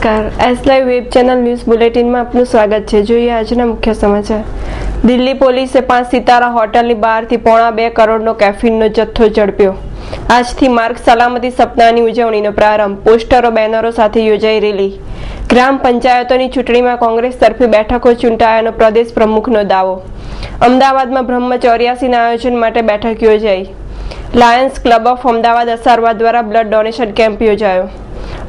નમસ્કાર. S live web channel news બુલેટિનમાં આપનું સ્વાગત છે. જોઈએ આજના મુખ્ય સમાચાર. દિલ્હી પોલીસે પાંચ સિતારા હોટલની બહારથી પોણા બે કરોડનો કેફીનનો જથ્થો ઝડપ્યો. આજથી માર્ગ સલામતી સપ્તાહની ઉજવણીનો પ્રારંભ. પોસ્ટરો, બેનરો સાથે યોજાઈ રેલી. ગ્રામ પંચાયતોની ચૂંટણીમાં કોંગ્રેસ તરફી બેઠકો ચૂંટાયાનો પ્રદેશ પ્રમુખનો દાવો. અમદાવાદમાં બ્રહ્મ ચોર્યાસીના આયોજન માટે બેઠક યોજાઈ. લાયન્સ ક્લબ ઓફ અમદાવાદ અસારવાદ દ્વારા બ્લડ ડોનેશન કેમ્પ યોજાયો.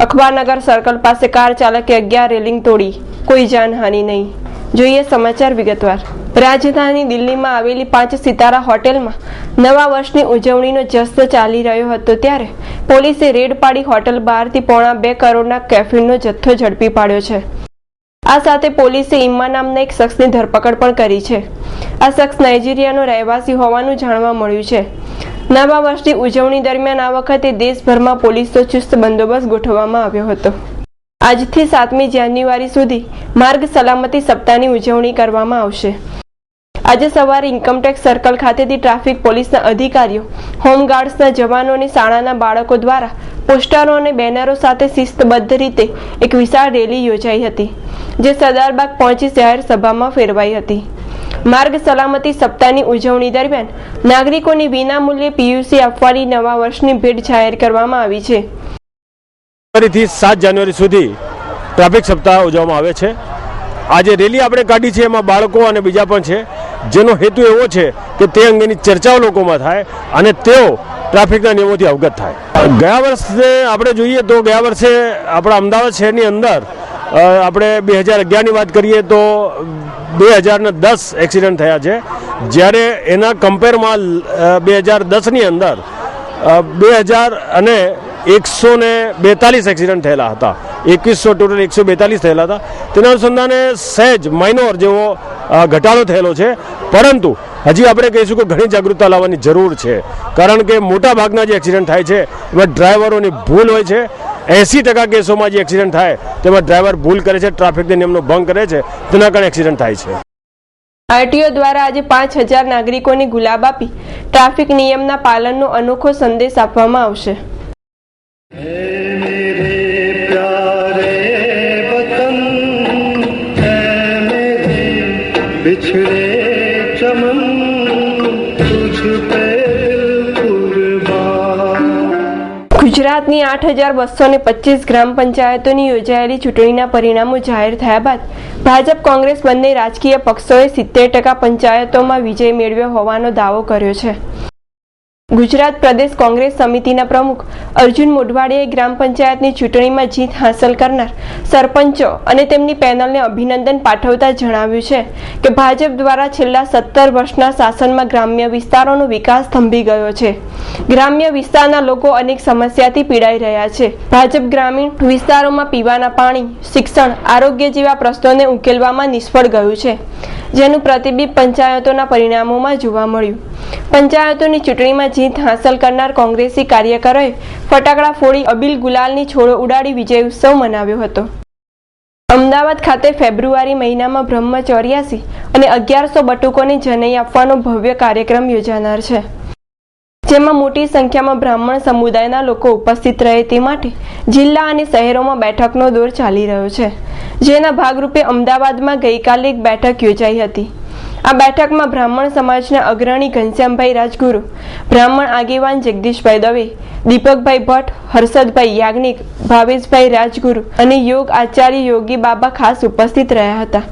અખબારનગર સર્કલ પાસે કાર ચાલકે અગિયાર રેલિંગ તોડી. કોઈ જાનહાનિ નહીં. જોઈએ સમાચાર વિગતવાર. રાજધાની દિલ્હીમાં આવેલી પાંચ સિતારા હોટેલમાં નવા વર્ષની ઉજવણીનો જસ્ત ચાલી રહ્યો હતો ત્યારે પોલીસે રેડ પાડી હોટલ બહારથી પોણા બે કરોડના કેફીનનો જથ્થો ઝડપી પાડ્યો છે. આ સાથે પોલીસે ઇમ્મા નામના એક શખ્સની ધરપકડ પણ કરી છે. આ શખ્સ નાઇજીરિયાનો રહેવાસી હોવાનું જાણવા મળ્યું છે. નવા વર્ષની ઉજવણી દરમિયાન આ વખતે દેશભરમાં પોલીસનો ચુસ્ત બંદોબસ્ત ગોઠવવામાં આવ્યો હતો. આજથી સાતમી જાન્યુઆરી સુધી માર્ગ સલામતી સપ્તાહની ઉજવણી કરવામાં આવશે. આજે સવારે ઇન્કમટેક્સ સર્કલ ખાતેથી ટ્રાફિક પોલીસના અધિકારીઓ હોમગાર્ડ્સના જવાનો અને શાળાના બાળકો દ્વારા પોસ્ટરો અને બેનરો સાથે શિસ્તબદ્ધ રીતે એક વિશાળ રેલી યોજાઈ હતી, જે સરદારબાગ પહોંચી શહેર સભામાં ફેરવાઈ હતી. માર્ગ સલામતી સપ્તાહની ઉજવણી દરમિયાન નાગરિકોને વિનામૂલ્યે પીયુસી આપવાની નવા વર્ષની ભેટ જાહેર કરવામાં આવી છે. ફરીથી સાત જાન્યુઆરી સુધી ટ્રાફિક સપ્તાહ ઉજવવામાં આવે છે. આજે રેલી આપણે કાઢી છે, એમાં બાળકો અને બીજા પણ છે. જેનો હેતુ એવો છે કે તે અંગેની ચર્ચાઓ લોકોમાં થાય અને તેઓ ટ્રાફિકના નિયમોથી અવગત થાય. ગયા વર્ષે આપણે જોઈએ તો ગયા વર્ષે આપણા અમદાવાદ શહેરની અંદર આપણે બે હજાર અગિયારની વાત કરીએ તો બે હજારને દસ એક્સિડન્ટ થયા છે. જ્યારે એના કમ્પેરમાં બે હજાર દસની અંદર બે હજાર અને એકસો ને બેતાલીસ એક્સિડન્ટ થયેલા હતા. એકવીસો ટોટલ એકસો બેતાલીસ થયેલા હતા. તેના અનુસંધાને સહેજ માઇનોર જેવો ઘટાડો થયેલો છે. પરંતુ હજી આપણે કહીશું કે ઘણી જાગૃતતા લાવવાની જરૂર છે. કારણ કે મોટા ભાગના જે એક્સિડન્ટ થાય છે, એમાં ડ્રાઈવરોની ભૂલ હોય છે. એંસી ટકા કેસોમાં જે એક્સિડન્ટ થાય તેમાં ડ્રાઈવર ભૂલ કરે છે ટ્રાફિકના નિયમનો ભંગ કરે છે તેના કારણે એક્સિડન્ટ થાય છે આરટીઓ દ્વારા આજે પાંચ હજાર નાગરિકોને ગુલાબ આપી ટ્રાફિક નિયમના પાલનનો અનોખો સંદેશ આપવામાં આવશે मेरे प्यारे वतन है मेरे बिछड़े ગુજરાતની આઠ હજાર બસો ને પચીસ ગ્રામ પંચાયતોની યોજાયેલી ચૂંટણીના પરિણામો જાહેર થયા બાદ ભાજપ કોંગ્રેસ બંને રાજકીય પક્ષોએ સિત્તેર ટકા પંચાયતોમાં વિજય મેળવ્યો હોવાનો દાવો કર્યો છે. ગુજરાત પ્રદેશ કોંગ્રેસ સમિતિના પ્રમુખ અર્જુન મોઢવાડીએ ગ્રામ પંચાયતની ચૂંટણીમાં જીત હાંસલ કરનાર સરપંચો અને તેમની પેનલને અભિનંદન પાઠવતા જણાવ્યું છે કે ભાજપ દ્વારા છેલ્લા સત્તર વર્ષના શાસનમાં ગ્રામ્ય વિસ્તારોનો વિકાસ થંભી ગયો છે. ગ્રામ્ય વિસ્તારના લોકો અનેક સમસ્યાથી પીડાઈ રહ્યા છે. ભાજપ ગ્રામીણ વિસ્તારોમાં પીવાના પાણી, શિક્ષણ, આરોગ્ય જેવા પ્રશ્નોને ઉકેલવામાં નિષ્ફળ ગયું છે, જેનું પ્રતિબિંબ પંચાયતોના પરિણામોમાં જોવા મળ્યું. પંચાયતોની ચૂંટણીમાં જીત હાંસલ કરનાર કોંગ્રેસી કાર્યકરોએ ફટાકડા ફોડી અબીલ ગુલાલની છોડો ઉડાડી વિજય ઉત્સવ મનાવ્યો હતો. અમદાવાદ ખાતે ફેબ્રુઆરી મહિનામાં બ્રહ્મ ચોર્યાસી અને અગિયારસો બટુકોને જનૈ આપવાનો ભવ્ય કાર્યક્રમ યોજાનાર છે. જેમાં મોટી સંખ્યામાં બ્રાહ્મણ સમુદાયના લોકો ઉપસ્થિત રહે તે માટે જિલ્લા અને શહેરોમાં બેઠકનો દોર ચાલી રહ્યો છે. જેના ભાગરૂપે અમદાવાદમાં ગઈકાલે એક બેઠક યોજાઈ હતી. આ બેઠકમાં બ્રાહ્મણ સમાજના અગ્રણી ઘનશ્યામભાઈ રાજગુરુ, બ્રાહ્મણ આગેવાન જગદીશભાઈ દવે, દીપકભાઈ ભટ્ટ, હર્ષદભાઈ યાજ્ઞિક, ભાવેશભાઈ રાજગુરુ અને યોગ આચાર્ય યોગી બાબા ખાસ ઉપસ્થિત રહ્યા હતા.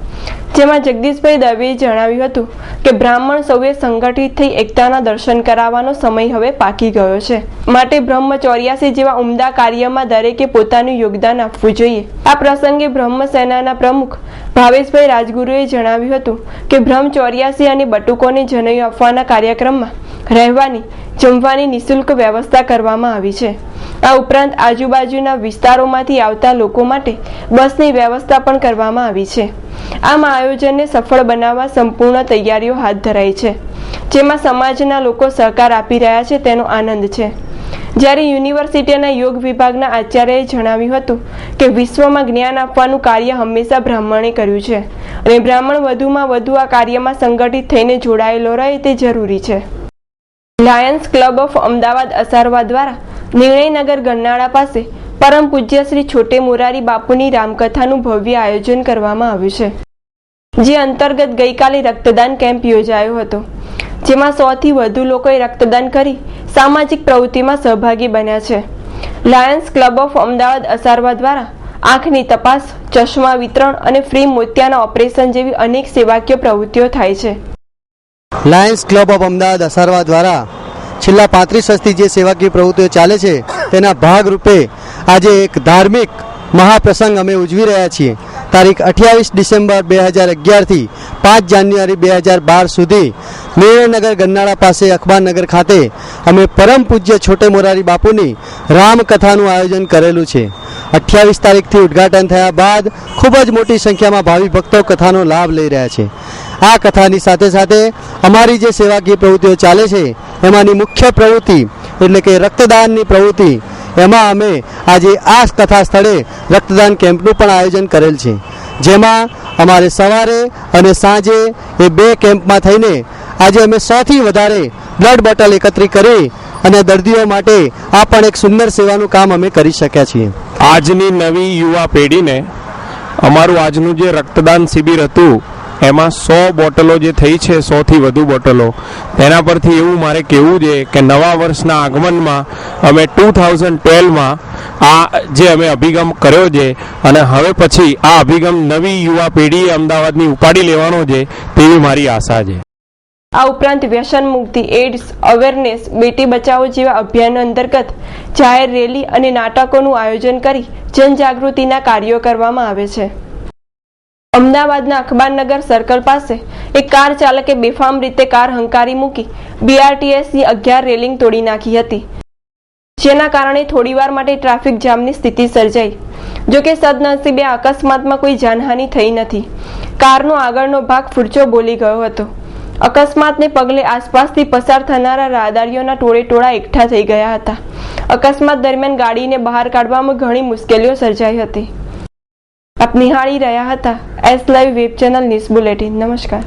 જેમાં જગદીશભાઈ દવેએ જણાવ્યું હતું કે બ્રાહ્મણ સૌએ સંગઠિત થઈ એકતાના દર્શન કરાવવાનો સમય હવે પાકી ગયો છે. માટે બ્રહ્મ ચોર્યાસી જેવા ઉમદા કાર્યમાં દરેકે પોતાનું યોગદાન આપવું જોઈએ. આ પ્રસંગે બ્રહ્મ સેનાના પ્રમુખ ભાવેશભાઈ રાજગુરુએ જણાવ્યું હતું કે બ્રહ્મ ચોર્યાસી અને બટુકોને જનૈયું આપવાના કાર્યક્રમમાં રહેવાની, જમવાની નિઃશુલ્ક વ્યવસ્થા કરવામાં આવી છે. આ ઉપરાંત આજુબાજુના વિસ્તારોમાંથી આવતા લોકો માટે બસની વ્યવસ્થા પણ કરવામાં આવી છે. આમ આયોજનને સફળ બનાવવા સંપૂર્ણ તૈયારીઓ હાથ ધરાઈ છે. જેમાં સમાજના લોકો સહકાર આપી રહ્યા છે તેનો આનંદ છે. જ્યારે યુનિવર્સિટીના યોગ વિભાગના આચાર્યએ જણાવ્યું હતું કે વિશ્વમાં જ્ઞાન આપવાનું કાર્ય હંમેશા બ્રાહ્મણે કર્યું છે અને બ્રાહ્મણ વધુમાં વધુ આ કાર્યમાં સંગઠિત થઈને જોડાયેલો રહે તે જરૂરી છે. Lions club of Ahmedabad Asarwa દ્વારા નિર્ણયનગર ગરનાળા પાસે પરમ પૂજ્ય શ્રી છોટે મોરારી બાપુની રામકથાનું ભવ્ય આયોજન કરવામાં આવ્યું છે. જે અંતર્ગત ગઈકાલે રક્તદાન કેમ્પ યોજાયો હતો, જેમાં સોથી વધુ લોકોએ રક્તદાન કરી સામાજિક પ્રવૃત્તિમાં સહભાગી બન્યા છે. Lions club of Ahmedabad Asarwa દ્વારા આંખની તપાસ, ચશ્મા વિતરણ અને ફ્રી મોતિયાના ઓપરેશન જેવી અનેક સેવાકીય પ્રવૃત્તિઓ થાય છે. Lions club of Ahmedabad Asarwa દ્વારા છેલ્લા પાંત્રીસ વર્ષથી જે સેવાકીય પ્રવૃત્તિઓ ચાલે છે, તેના ભાગરૂપે આજે એક ધાર્મિક મહાપ્રસંગ અમે ઉજવી રહ્યા છીએ. તારીખ અઠ્યાવીસ ડિસેમ્બર બે હજાર અગિયારથી પાંચ જાન્યુઆરી બે હજાર બાર સુધી મેયરનગર ગન્નાળા પાસે અખબારનગર ખાતે અમે પરમ પૂજ્ય છોટે મોરારી બાપુની રામકથાનું આયોજન કરેલું છે. અઠ્યાવીસ તારીખથી ઉદ્ઘાટન થયા બાદ ખૂબ જ મોટી સંખ્યામાં ભાવિ ભક્તો કથાનો લાભ લઈ રહ્યા છે. આ કથાની સાથે સાથે અમારી જે સેવાકીય પ્રવૃત્તિઓ ચાલે છે, એમાંની મુખ્ય પ્રવૃત્તિ એટલે કે રક્તદાનની પ્રવૃત્તિ એમાં અમે આજે આ કથા સ્થળે રક્તદાન કેમ્પનું પણ આયોજન કરેલ છે. જેમાં અમારે સવારે અને સાંજે એ બે કેમ્પમાં થઈને આજે અમે સોથી વધારે બ્લડ બોટલ એકત્રિત કરી અને દર્દીઓ માટે આ પણ એક સુંદર સેવાનું કામ અમે કરી શક્યા છીએ. આજની નવી યુવા પેઢીને અમારું આજનું જે રક્તદાન શિબિર હતું એમાં સો બોટલો જે થઈ છે, સોથી વધુ બોટલો. તેના પરથી એવું મારે કહેવું છે કે નવા વર્ષના આગમનમાં અમે ટુ થાઉઝન્ડ ટ્વેલ્વમાં આ જે અમે અભિગમ કર્યો છે અને હવે પછી આ અભિગમ નવી યુવા પેઢીએ અમદાવાદની ઉપાડી લેવાનો છે તેવી મારી આશા છે. આ ઉપરાંત વ્યસન મુક્તિ એડ્સ અવેરનેસ, બેટી બચાવો જેવા અભિયાન અંતર્ગત જાહેર રેલી અને નાટકોનું આયોજન કરી જનજાગૃતિના કાર્યો કરવામાં આવે છે. અમદાવાદના અખબારનગર સર્કલ પાસે એક કાર ચાલકે બેફામ રીતે કાર હંકારી મૂકી બીઆરટીએસની અગિયાર રેલિંગ તોડી નાખી હતી. જેના કારણે થોડીવાર માટે ટ્રાફિક જામની સ્થિતિ સર્જાઈ. જોકે સદનસીબે અકસ્માતમાં કોઈ જાનહાનિ થઈ નથી. કારનો આગળનો ભાગ ફૂરચો બોલી ગયો હતો. અકસ્માતને પગલે આસપાસથી પસાર થનારા રાહદારીઓના ટોળે ટોળા એકઠા થઈ ગયા હતા. અકસ્માત દરમિયાન ગાડીને બહાર કાઢવામાં ઘણી મુશ્કેલીઓ સર્જાઈ હતી. આપ નિહાળી રહ્યા હતા. S live web channel news bulletin. નમસ્કાર.